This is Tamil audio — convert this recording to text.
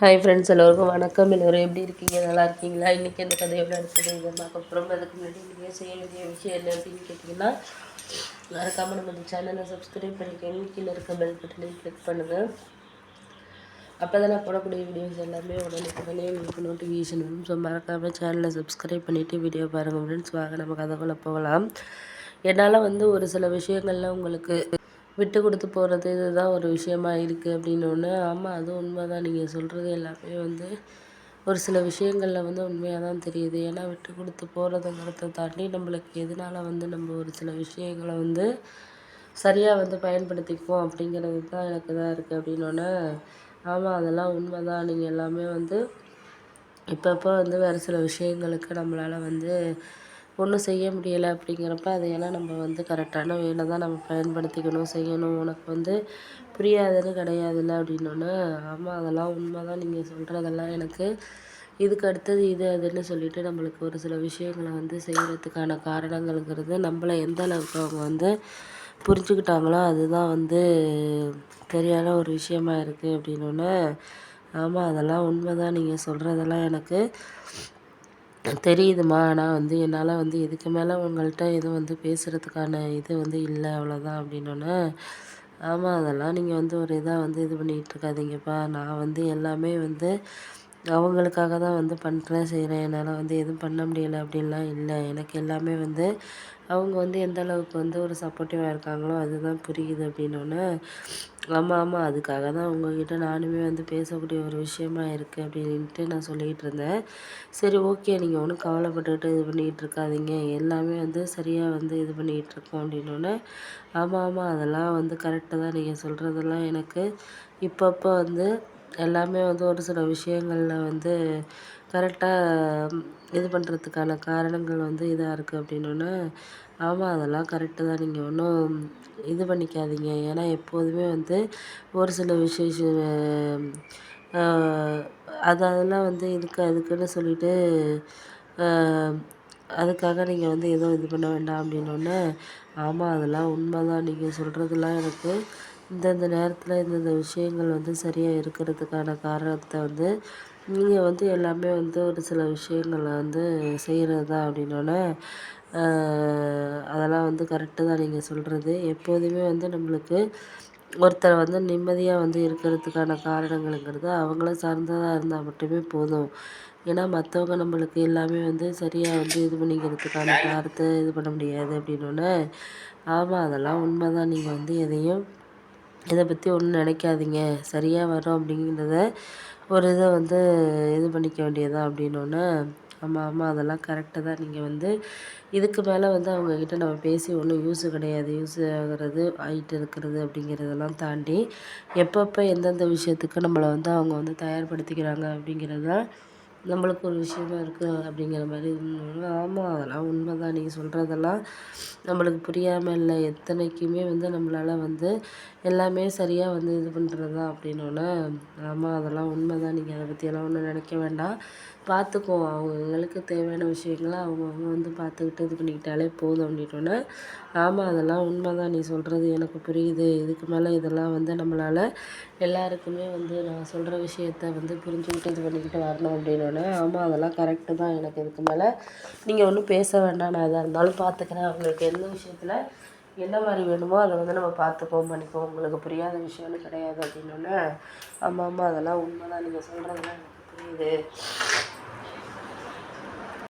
ஹாய் ஃப்ரெண்ட்ஸ் எல்லோருக்கும் வணக்கம். எல்லோரும் எப்படி இருக்கீங்க? நல்லா இருக்கீங்களா? இன்றைக்கி இந்த கதையோட அடுத்தது இதை அதுக்கு முன்னாடி நீங்கள் செய்ய வேண்டிய விஷயம் என்ன அப்படின்னு கேட்டிங்கன்னா மறக்காமல் நம்ம இந்த சேனலை சப்ஸ்கிரைப் பண்ணிக்கோங்க. கீழே இருக்க பெல் பட்டனையும் கிளிக் பண்ணுங்கள் அப்போ தான் நான் போடக்கூடிய வீடியோஸ் எல்லாமே உடனே உடனே உங்களுக்கு நோட்டிஃபிகேஷன் வரும். ஸோ மறக்காமல் சேனலை சப்ஸ்கிரைப் பண்ணிவிட்டு வீடியோ பாருங்கள் ஃப்ரெண்ட்ஸ் வாங்க நம்ம கதைக்குள்ளே போகலாம். என்னால் வந்து ஒரு சில விஷயங்கள்லாம் உங்களுக்கு விட்டு கொடுத்து போகிறது இதுதான் ஒரு விஷயமா இருக்குது அப்படின்னோடனே ஆமாம் அதுவும் உண்மை தான் நீங்கள் சொல்கிறது எல்லாமே வந்து ஒரு சில விஷயங்களில் வந்து உண்மையாக தான் தெரியுது. ஏன்னா விட்டு கொடுத்து போகிறதுங்கிறத தாண்டி நம்மளுக்கு எதனால வந்து நம்ம ஒரு சில விஷயங்களை வந்து சரியாக வந்து பயன்படுத்திக்குவோம் அப்படிங்கிறது தான் எனக்கு இதாக இருக்குது அப்படின்னோடனே ஆமாம் அதெல்லாம் உண்மை தான் நீங்கள் எல்லாமே வந்து இப்பப்போ வந்து வேறு சில விஷயங்களுக்கு நம்மளால் வந்து ஒன்றும் செய்ய முடியலை அப்படிங்கிறப்ப அதையெல்லாம் நம்ம வந்து கரெக்டான வேலை தான் நம்ம பயன்படுத்திக்கணும் செய்யணும். உனக்கு வந்து புரியாதுன்னு கிடையாதுல்ல அப்படின்னோடனே ஆமாம் அதெல்லாம் உண்மை தான் நீங்கள் சொல்கிறதெல்லாம் எனக்கு இதுக்கு அடுத்தது இது அதுன்னு சொல்லிட்டு நம்மளுக்கு ஒரு சில விஷயங்களை வந்து செய்கிறதுக்கான காரணங்கள்ங்கிறது நம்மள எந்த அளவுக்கு அவங்க வந்து புரிஞ்சுக்கிட்டாங்களோ அதுதான் வந்து சரியான ஒரு விஷயமா இருக்குது அப்படின்னோடனே ஆமாம் அதெல்லாம் உண்மை தான் நீங்கள் சொல்கிறதெல்லாம் எனக்கு தெரியுதும்மா. ஆனால் வந்து என்னால் வந்து இதுக்கு மேலே உங்கள்கிட்ட எதுவும் வந்து பேசுகிறதுக்கான இது வந்து இல்லை அவ்வளோதான் அப்படின்னோடனே ஆமாம் அதெல்லாம் நீங்கள் வந்து ஒரு இதாக வந்து இது பண்ணிகிட்ருக்காதீங்கப்பா நான் வந்து எல்லாமே வந்து அவங்களுக்காக தான் வந்து பண்ணுறேன் செய்கிறேன் என்னால் வந்து எதுவும் பண்ண முடியலை அப்படின்லாம் இல்லை. எனக்கு எல்லாமே வந்து அவங்க வந்து எந்த அளவுக்கு வந்து ஒரு சப்போர்ட்டிவாக இருக்காங்களோ அதுதான் புரியுது அப்படின்னோடனே ஆமாம் ஆமாம் அதுக்காக தான் உங்ககிட்ட நானுமே வந்து பேசக்கூடிய ஒரு விஷயமா இருக்குது அப்படின்ட்டு நான் சொல்லிகிட்டு இருந்தேன். சரி ஓகே நீங்கள் ஒன்றும் கவலைப்பட்டுக்கிட்டு இது பண்ணிக்கிட்டு இருக்காதீங்க. எல்லாமே வந்து சரியாக வந்து இது பண்ணிக்கிட்டு இருக்கோம் அப்படின்னோடனே ஆமாம் ஆமாம் அதெல்லாம் வந்து கரெக்டாக தான் நீங்கள் சொல்கிறதெல்லாம் எனக்கு. இப்பப்போ வந்து எல்லாமே வந்து ஒரு சில விஷயங்களில் வந்து கரெக்டாக இது பண்ணுறதுக்கான காரணங்கள் வந்து இதாக இருக்குது அப்படின்னோடனே ஆமாம் அதெல்லாம் கரெக்டு தான். நீங்கள் ஒன்றும் இது பண்ணிக்காதீங்க. ஏன்னா எப்போதுமே வந்து ஒரு சில விசேஷ அது அதெல்லாம் வந்து இதுக்கு அதுக்குன்னு சொல்லிட்டு அதுக்காக நீங்கள் வந்து எதுவும் இது பண்ண வேண்டாம் அப்படின்னோடனே ஆமாம் அதெல்லாம் உண்மை தான் நீங்கள் சொல்கிறதெல்லாம் எனக்கு இந்தந்த நேரத்தில் இந்தந்த விஷயங்கள் வந்து சரியாக இருக்கிறதுக்கான காரணத்தை வந்து நீங்கள் வந்து எல்லாமே வந்து ஒரு சில விஷயங்களை வந்து செய்கிறது தான் அப்படின்னோடனே அதெல்லாம் வந்து கரெக்டு தான் நீங்கள் சொல்கிறது எப்போதுமே வந்து நம்மளுக்கு ஒருத்தர் வந்து நிம்மதியாக வந்து இருக்கிறதுக்கான காரணங்களுங்கிறது அவங்கள சார்ந்ததாக இருந்தால் மட்டுமே போதும். ஏன்னா மற்றவங்க நம்மளுக்கு எல்லாமே வந்து சரியாக வந்து இது பண்ணிக்கிறதுக்கான காரணத்தை இது பண்ண முடியாது அப்படின்னோடனே ஆமாம் அதெல்லாம் உண்மை தான் நீங்கள் வந்து எதையும் இதை பற்றி ஒன்றும் நினைக்காதீங்க. சரியாக வரும் அப்படிங்கிறத ஒரு இதை வந்து இது பண்ணிக்க வேண்டியதுதான் அப்படின்னோடனே ஆமாம் ஆமாம் அதெல்லாம் கரெக்டு தான். நீங்கள் வந்து இதுக்கு மேலே வந்து அவங்கக்கிட்ட நம்ம பேசி ஒன்றும் யூஸு கிடையாது. யூஸ் ஆகிறது ஆகிட்டு இருக்கிறது அப்படிங்கிறதெல்லாம் தாண்டி எப்பப்போ எந்தெந்த விஷயத்துக்கு நம்மளை வந்து அவங்க வந்து தயார்படுத்திக்கிறாங்க அப்படிங்கிறது தான் நம்மளுக்கு ஒரு விஷயமா இருக்குது அப்படிங்கிற மாதிரி ஆமாம் அதெல்லாம் உண்மை தான் நீங்கள் சொல்கிறதெல்லாம் நம்மளுக்கு புரியாமல் இல்லை. எத்தனைக்குமே வந்து நம்மளால் வந்து எல்லாமே சரியாக வந்து இது பண்ணுறது தான் அப்படின்னோடனே ஆமாம் அதெல்லாம் உண்மை தான் நீங்கள் அதை பற்றியெல்லாம் ஒன்றும் நினைக்க வேண்டாம். பார்த்துக்குவோம். அவங்கவுங்களுக்கு தேவையான விஷயங்களை அவங்கவுங்க வந்து பார்த்துக்கிட்டு இது பண்ணிக்கிட்டாலே போதும் அப்படின்னோடனே ஆமாம் அதெல்லாம் உண்மை தான் நீ சொல்கிறது எனக்கு புரியுது. இதுக்கு மேலே இதெல்லாம் வந்து நம்மளால் எல்லாருக்குமே வந்து நான் சொல்கிற விஷயத்த வந்து புரிஞ்சுக்கிட்டு இது பண்ணிக்கிட்டு வரணும் அப்படின்னோடனே ஆமாம் அதெல்லாம் கரெக்டு தான். எனக்கு இதுக்கு மேலே நீங்கள் ஒன்றும் பேச வேண்டாம். நான் எதாக இருந்தாலும் பார்த்துக்கிறேன். அவங்களுக்கு எந்த விஷயத்தில் என்ன மாதிரி வேணுமோ அதை வந்து நம்ம பார்த்துப்போம் பண்ணிப்போம். உங்களுக்கு புரியாத விஷயம்னு கிடையாது அப்படின்னோடனே ஆமாம் ஆமாம் அதெல்லாம் உண்மை தான் நீங்கள் சொல்கிறதுலாம் எனக்கு புரியுது.